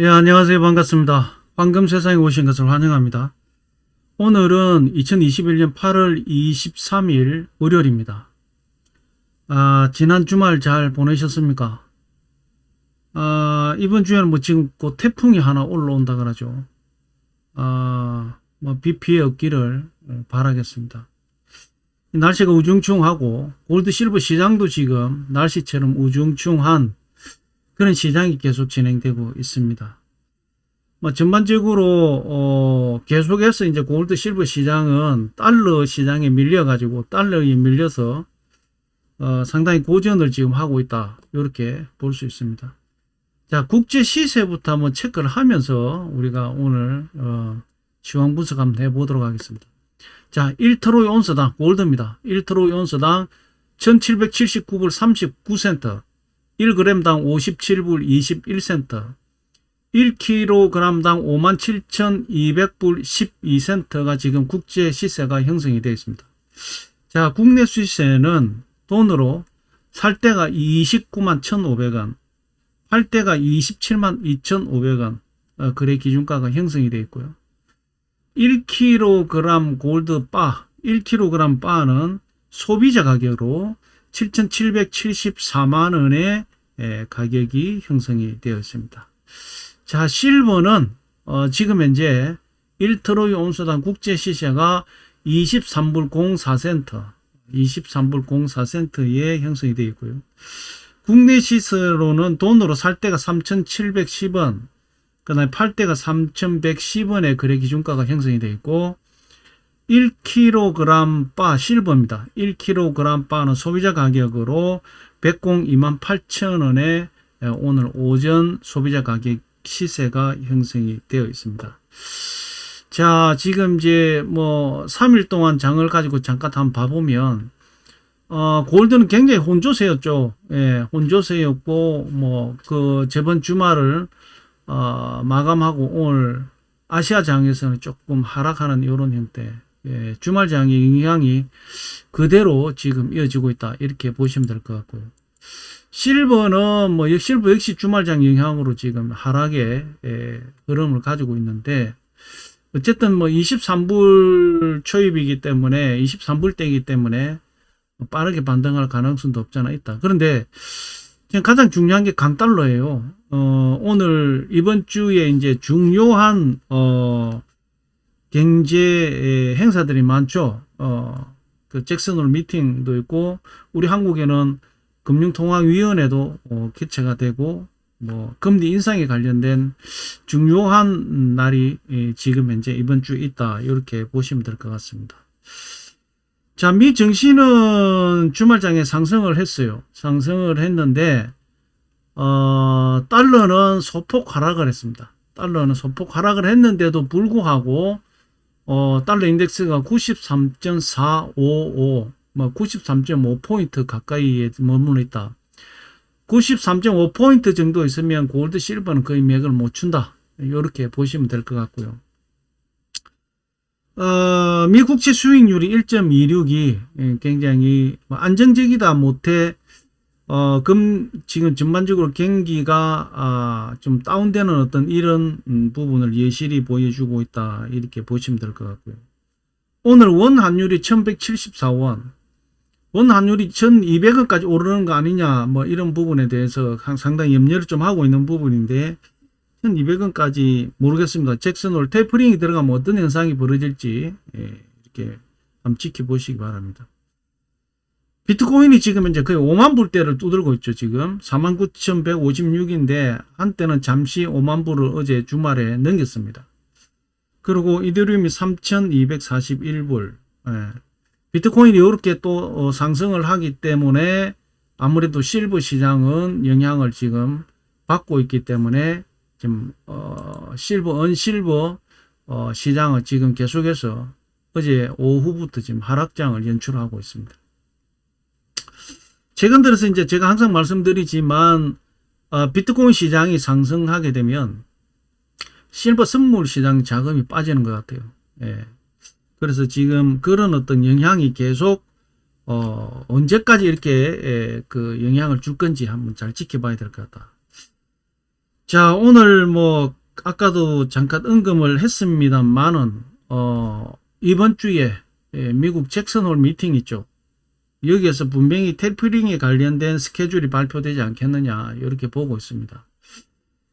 네, 안녕하세요. 반갑습니다. 황금 세상에 오신 것을 환영합니다. 오늘은 2021년 8월 23일 월요일입니다. 아, 지난 주말 잘 보내셨습니까? 아, 이번 주에는 뭐 지금 곧 태풍이 하나 올라온다 그러죠. 아, 뭐비 피해 없기를 바라겠습니다. 날씨가 우중충하고 골드 실버 시장도 지금 날씨처럼 우중충한 그런 시장이 계속 진행되고 있습니다. 뭐 전반적으로 어 계속해서 이제 골드 실버 시장은 달러 시장에 밀려 가지고 달러에 밀려서 어 상당히 고전을 지금 하고 있다. 이렇게 볼 수 있습니다. 자, 국제 시세부터 한번 체크를 하면서 우리가 오늘 어 시황 분석 한번 해 보도록 하겠습니다. 자, 1트로이 온스당 골드입니다. 1트로이 온스당 1779불 39센트 1g당 57불 21센트 1kg당 57,200불 12센트가 지금 국제 시세가 형성이 되어 있습니다. 자, 국내 시세는 돈으로 살 때가 29만 1,500원, 팔 때가 27만 2,500원, 어, 거래 기준가가 형성이 되어 있고요. 1kg 골드 바, 1kg 바는 소비자 가격으로 7,774만 원의 에, 가격이 형성이 되어 있습니다. 자, 실버는 어, 지금 현재 1트로이 온수당 국제 시세가 23불 04센트, 23불 04센트에 형성이 되어 있고요. 국내 시세로는 돈으로 살 때가 3,710원, 그다음에 팔 때가 3,110원의 거래 기준가가 형성이 되어 있고 1kg 바 실버입니다. 1kg 바는 소비자 가격으로 102만 8천 원에 오늘 오전 소비자 가격 시세가 형성이 되어 있습니다. 자, 지금 이제 뭐 3일 동안 장을 가지고 잠깐 한번 봐보면 어, 골드는 굉장히 혼조세였죠. 예, 혼조세였고 뭐 그 저번 주말을 어, 마감하고 오늘 아시아 장에서는 조금 하락하는 이런 형태. 예, 주말장의 영향이 그대로 지금 이어지고 있다. 이렇게 보시면 될 것 같고요. 실버는 뭐 실버 역시 주말장 영향으로 지금 하락의 예, 흐름을 가지고 있는데 어쨌든 뭐 23불 초입이기 때문에 23불 대이기 때문에 빠르게 반등할 가능성도 없잖아 있다. 그런데 지금 가장 중요한 게 강달러예요. 어, 오늘 이번 주에 이제 중요한 어, 경제 행사들이 많죠. 어, 그 잭슨홀 미팅도 있고 우리 한국에는 금융통화위원회도 어, 개최가 되고 뭐 금리 인상에 관련된 중요한 날이 예, 지금 현재 이번 주에 있다 이렇게 보시면 될 것 같습니다. 자, 미 증시는 주말장에 상승을 했어요. 상승을 했는데 어, 달러는 소폭 하락을 했습니다. 달러는 소폭 하락을 했는데도 불구하고 어, 달러 인덱스가 93.455, 뭐 93.5포인트 가까이에 머물러 있다. 93.5포인트 정도 있으면 골드 실버는 거의 맥을 못 춘다. 이렇게 보시면 될 것 같고요. 어, 미 국채 수익률이 1.26이 굉장히 뭐 안정적이다 못해 어, 금, 지금 전반적으로 경기가, 아, 좀 다운되는 어떤 이런 음, 부분을 예실이 보여주고 있다. 이렇게 보시면 될 것 같고요. 오늘 원 환율이 1174원, 원 환율이 1200원까지 오르는 거 아니냐, 뭐 이런 부분에 대해서 상당히 염려를 좀 하고 있는 부분인데, 1200원까지 모르겠습니다. 잭슨홀 테이퍼링이 들어가면 어떤 현상이 벌어질지, 예, 이렇게 한번 지켜보시기 바랍니다. 비트코인이 지금 이제 거의 5만 불대를 두들고 있죠, 지금. 49,156인데, 한때는 잠시 5만 불을 어제 주말에 넘겼습니다. 그리고 이더리움이 3,241불. 예. 비트코인이 이렇게 또 어, 상승을 하기 때문에 아무래도 실버 시장은 영향을 지금 받고 있기 때문에 지금 어, 실버, 언실버 어, 시장은 지금 계속해서 어제 오후부터 지금 하락장을 연출하고 있습니다. 최근 들어서 이제 제가 항상 말씀드리지만 어, 비트코인 시장이 상승하게 되면 실버 선물 시장 자금이 빠지는 것 같아요. 예. 그래서 지금 그런 어떤 영향이 계속 어, 언제까지 이렇게 예, 그 영향을 줄 건지 한번 잘 지켜봐야 될 것 같다. 자, 오늘 뭐 아까도 잠깐 언급을 했습니다만은 어 이번 주에 예, 미국 잭슨홀 미팅 있죠. 여기에서 분명히 테이퍼링에 관련된 스케줄이 발표되지 않겠느냐 이렇게 보고 있습니다.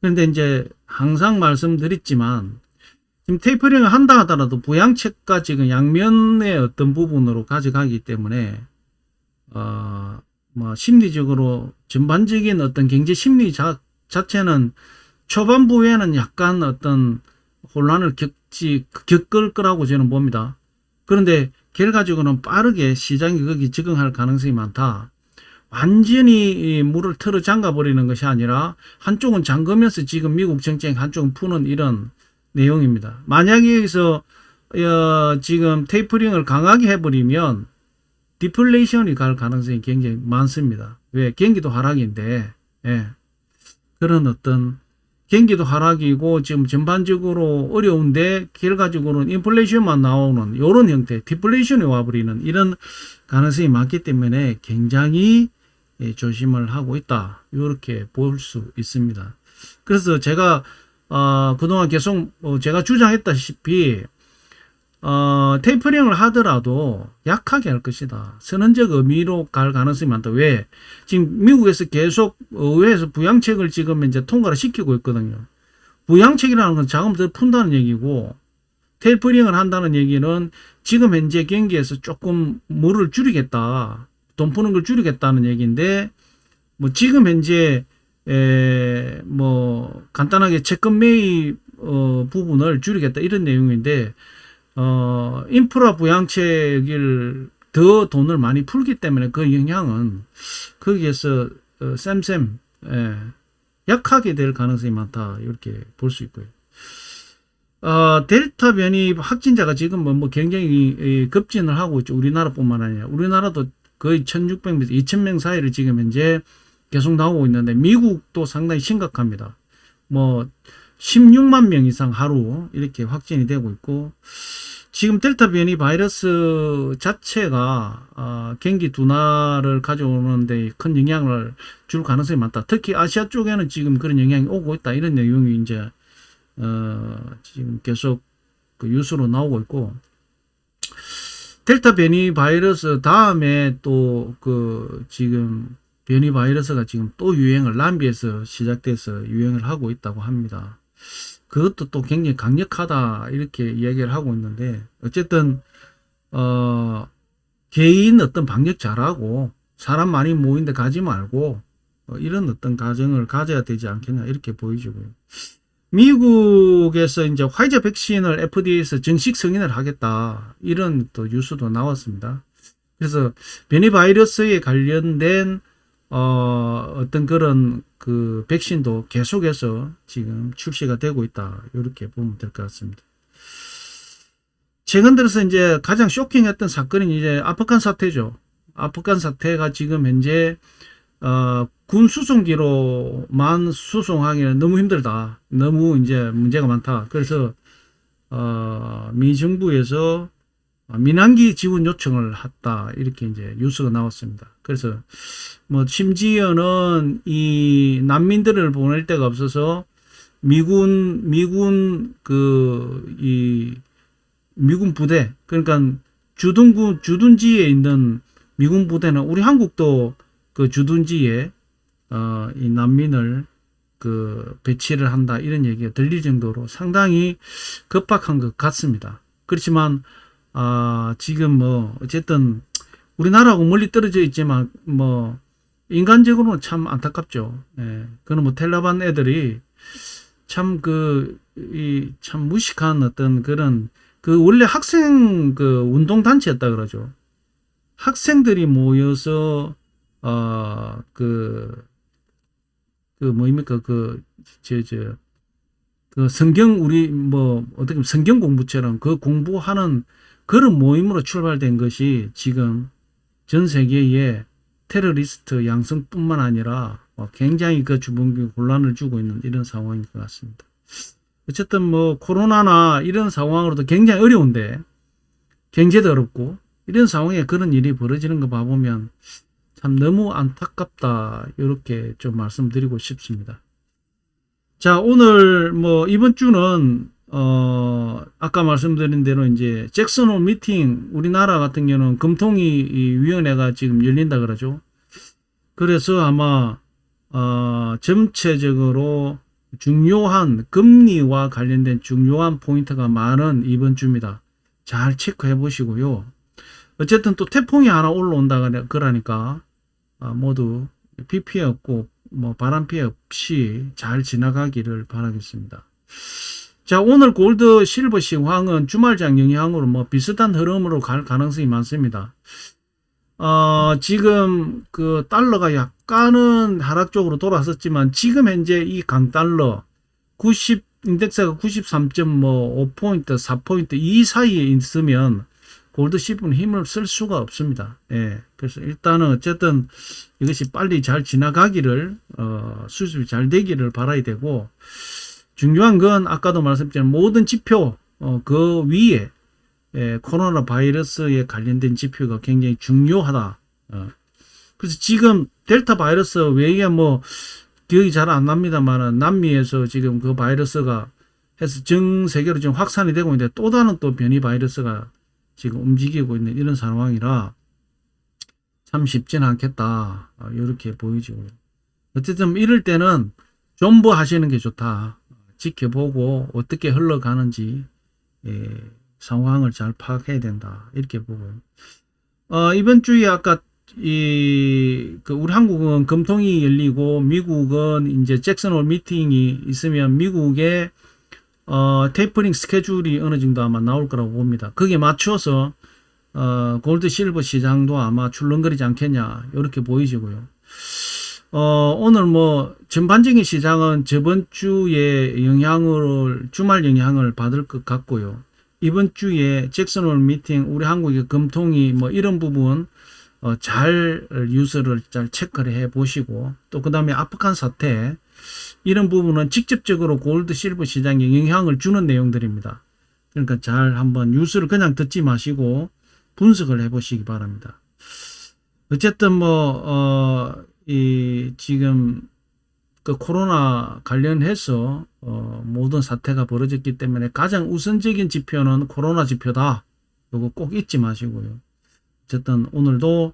그런데 이제 항상 말씀드렸지만 지금 테이퍼링을 한다 하더라도 부양책과 지금 양면의 어떤 부분으로 가져가기 때문에 어, 뭐 심리적으로 전반적인 어떤 경제 심리 자, 자체는 초반부에는 약간 어떤 혼란을 겪지 겪을 거라고 저는 봅니다. 그런데 결과적으로는 빠르게 시장이 거기 적응할 가능성이 많다. 완전히 이 물을 틀어 잠가 버리는 것이 아니라 한쪽은 잠그면서 지금 미국 정책 한쪽은 푸는 이런 내용입니다. 만약에 여기서 어, 지금 테이퍼링을 강하게 해버리면 디플레이션이 갈 가능성이 굉장히 많습니다. 왜? 경기도 하락인데, 예. 그런 어떤 경기도 하락이고 지금 전반적으로 어려운데 결과적으로는 인플레이션만 나오는 이런 형태, 디플레이션이 와버리는 이런 가능성이 많기 때문에 굉장히 예, 조심을 하고 있다. 이렇게 볼 수 있습니다. 그래서 제가 어, 그동안 계속 어, 제가 주장했다시피 어, 테이퍼링을 하더라도 약하게 할 것이다. 선언적 의미로 갈 가능성이 많다. 왜? 지금 미국에서 계속 의회에서 부양책을 지금 이제 통과를 시키고 있거든요. 부양책이라는 건 자금을 푼다는 얘기고, 테이퍼링을 한다는 얘기는 지금 현재 경기에서 조금 물을 줄이겠다. 돈 푸는 걸 줄이겠다는 얘기인데, 뭐 지금 현재 에, 뭐 간단하게 채권 매입 어, 부분을 줄이겠다 이런 내용인데 어, 인프라 부양책을 더 돈을 많이 풀기 때문에 그 영향은 거기에서 어, 쌤쌤 예, 약하게 될 가능성이 많다 이렇게 볼 수 있고요. 어, 델타 변이 확진자가 지금 뭐, 뭐 굉장히 이, 급진을 하고 있죠. 우리나라뿐만 아니라 우리나라도 거의 1,600명, 2,000명 사이를 지금 현재 계속 나오고 있는데 미국도 상당히 심각합니다. 뭐 16만 명 이상 하루 이렇게 확진이 되고 있고 지금 델타 변이 바이러스 자체가 어, 경기 둔화를 가져오는데 큰 영향을 줄 가능성이 많다. 특히 아시아 쪽에는 지금 그런 영향이 오고 있다. 이런 내용이 이제 어, 지금 계속 그 뉴스로 나오고 있고 델타 변이 바이러스 다음에 또 그 지금 변이 바이러스가 지금 또 유행을 남비에서 시작돼서 유행을 하고 있다고 합니다. 그것도 또 굉장히 강력하다 이렇게 이야기를 하고 있는데 어쨌든 어 개인 어떤 방역 잘하고 사람 많이 모인데 가지 말고 어, 이런 어떤 가정을 가져야 되지 않겠냐 이렇게 보여지고요. 미국에서 이제 화이자 백신을 FDA에서 정식 승인을 하겠다 이런 또 뉴스도 나왔습니다. 그래서 변이 바이러스에 관련된 어, 어떤 그런 그 백신도 계속해서 지금 출시가 되고 있다. 이렇게 보면 될 것 같습니다. 최근 들어서 이제 가장 쇼킹했던 사건이 이제 아프간 사태죠. 아프간 사태가 지금 현재 어, 군 수송기로만 수송하기는 너무 힘들다. 너무 이제 문제가 많다. 그래서 어, 미 정부에서 민항기 지원 요청을 했다. 이렇게 이제 뉴스가 나왔습니다. 그래서 뭐 심지어는 이 난민들을 보낼 데가 없어서 미군 미군 그 이 미군 부대 그러니까 주둔군 주둔지에 있는 미군 부대는 우리 한국도 그 주둔지에 어 이 난민을 그 배치를 한다 이런 얘기가 들릴 정도로 상당히 급박한 것 같습니다. 그렇지만 아 지금 뭐 어쨌든 우리나라하고 멀리 떨어져 있지만 뭐 인간적으로는 참 안타깝죠. 예. 그는 뭐 텔라반 애들이 참 그 이 참 무식한 어떤 그런 그 원래 학생 그 운동 단체였다 그러죠. 학생들이 모여서 어 그그 그 뭐입니까 그 저 저 그 성경 우리 뭐 어떻게 보면 성경 공부처럼 그 공부하는 그런 모임으로 출발된 것이 지금 전 세계에 테러리스트 양성뿐만 아니라 뭐 굉장히 그 주변에 혼란을 주고 있는 이런 상황인 것 같습니다. 어쨌든 뭐 코로나나 이런 상황으로도 굉장히 어려운데 경제도 어렵고 이런 상황에 그런 일이 벌어지는 거 봐보면 참 너무 안타깝다 이렇게 좀 말씀드리고 싶습니다. 자, 오늘 뭐 이번 주는 어 아까 말씀드린 대로 이제 잭슨홀 미팅 우리나라 같은 경우는 금통위 이 위원회가 지금 열린다 그러죠. 그래서 아마 어 전체적으로 중요한 금리와 관련된 중요한 포인트가 많은 이번 주입니다. 잘 체크해 보시고요. 어쨌든 또 태풍이 하나 올라온다 그러니까 아, 모두 비 피해 없고 뭐 바람 피해 없이 잘 지나가기를 바라겠습니다. 자 오늘 골드 실버 시황은 주말장 영향으로 뭐 비슷한 흐름으로 갈 가능성이 많습니다. 어, 지금 그 달러가 약간은 하락 쪽으로 돌아섰지만 지금 현재 이 강달러 90 인덱스가 93.5포인트, 4포인트 이 사이에 있으면 골드 실버는 힘을 쓸 수가 없습니다. 예. 그래서 일단은 어쨌든 이것이 빨리 잘 지나가기를 어, 수습이 잘 되기를 바라야 되고 중요한 건 아까도 말씀드린 모든 지표 어, 그 위에 예, 코로나 바이러스에 관련된 지표가 굉장히 중요하다. 어. 그래서 지금 델타 바이러스 외에 뭐 기억이 잘 안 납니다만은 남미에서 지금 그 바이러스가 해서 전 세계로 지금 확산이 되고 있는데 또 다른 또 변이 바이러스가 지금 움직이고 있는 이런 상황이라 참 쉽지는 않겠다. 이렇게 보이지고요. 어쨌든 이럴 때는 존버 하시는 게 좋다. 지켜보고 어떻게 흘러가는지 예, 상황을 잘 파악해야 된다. 이렇게 보고요. 어, 이번 주에 아까 이, 그 우리 한국은 금통이 열리고 미국은 이제 잭슨홀 미팅이 있으면 미국의 어, 테이퍼링 스케줄이 어느 정도 아마 나올 거라고 봅니다. 거기에 맞춰서 어, 골드 실버 시장도 아마 출렁거리지 않겠냐 이렇게 보이지고요. 어, 오늘 뭐 전반적인 시장은 저번 주에 영향을 주말 영향을 받을 것 같고요. 이번 주에 잭슨홀 미팅 우리 한국의 금통이 뭐 이런 부분 어, 잘 뉴스를 잘 체크를 해 보시고 또 그다음에 아프간 사태 이런 부분은 직접적으로 골드 실버 시장에 영향을 주는 내용들입니다. 그러니까 잘 한번 뉴스를 그냥 듣지 마시고 분석을 해 보시기 바랍니다. 어쨌든 뭐, 어, 이, 지금, 그 코로나 관련해서, 어, 모든 사태가 벌어졌기 때문에 가장 우선적인 지표는 코로나 지표다. 요거 꼭 잊지 마시고요. 어쨌든 오늘도,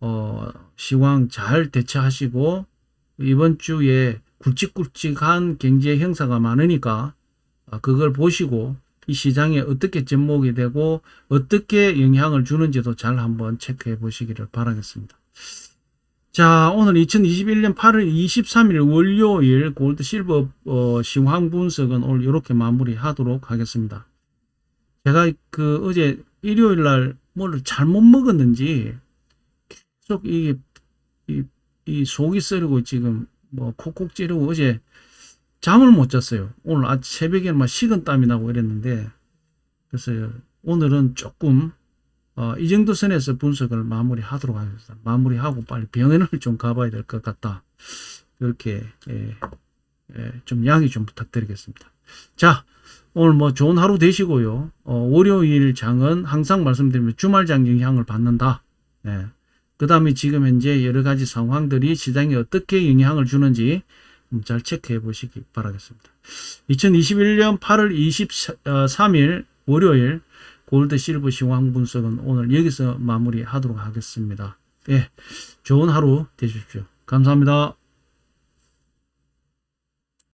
어, 시황 잘 대처하시고, 이번 주에 굵직굵직한 경제 형사가 많으니까, 아, 그걸 보시고, 이 시장에 어떻게 접목이 되고 어떻게 영향을 주는지도 잘 한번 체크해 보시기를 바라겠습니다. 자, 오늘 2021년 8월 23일 월요일 골드 실버 어, 시황 분석은 오늘 이렇게 마무리하도록 하겠습니다. 제가 그 어제 일요일 날 뭐를 잘못 먹었는지 계속 이게 이, 이 속이 쓰리고 지금 뭐 콕콕 찌르고 어제 잠을 못 잤어요. 오늘 아침 새벽에 막 식은 땀이 나고 이랬는데 그래서 오늘은 조금 어, 이 정도 선에서 분석을 마무리하도록 하겠습니다. 마무리하고 빨리 병원을 좀 가봐야 될 것 같다. 이렇게 예, 예, 좀 양해 좀 부탁드리겠습니다. 자, 오늘 뭐 좋은 하루 되시고요. 어, 월요일 장은 항상 말씀드리면 주말장 영향을 받는다. 예. 그 다음에 지금 현재 여러 가지 상황들이 시장에 어떻게 영향을 주는지 잘 체크해 보시기 바라겠습니다. 2021년 8월 23일 월요일 골드 실버 시황 분석은 오늘 여기서 마무리하도록 하겠습니다. 예, 좋은 하루 되십시오. 감사합니다.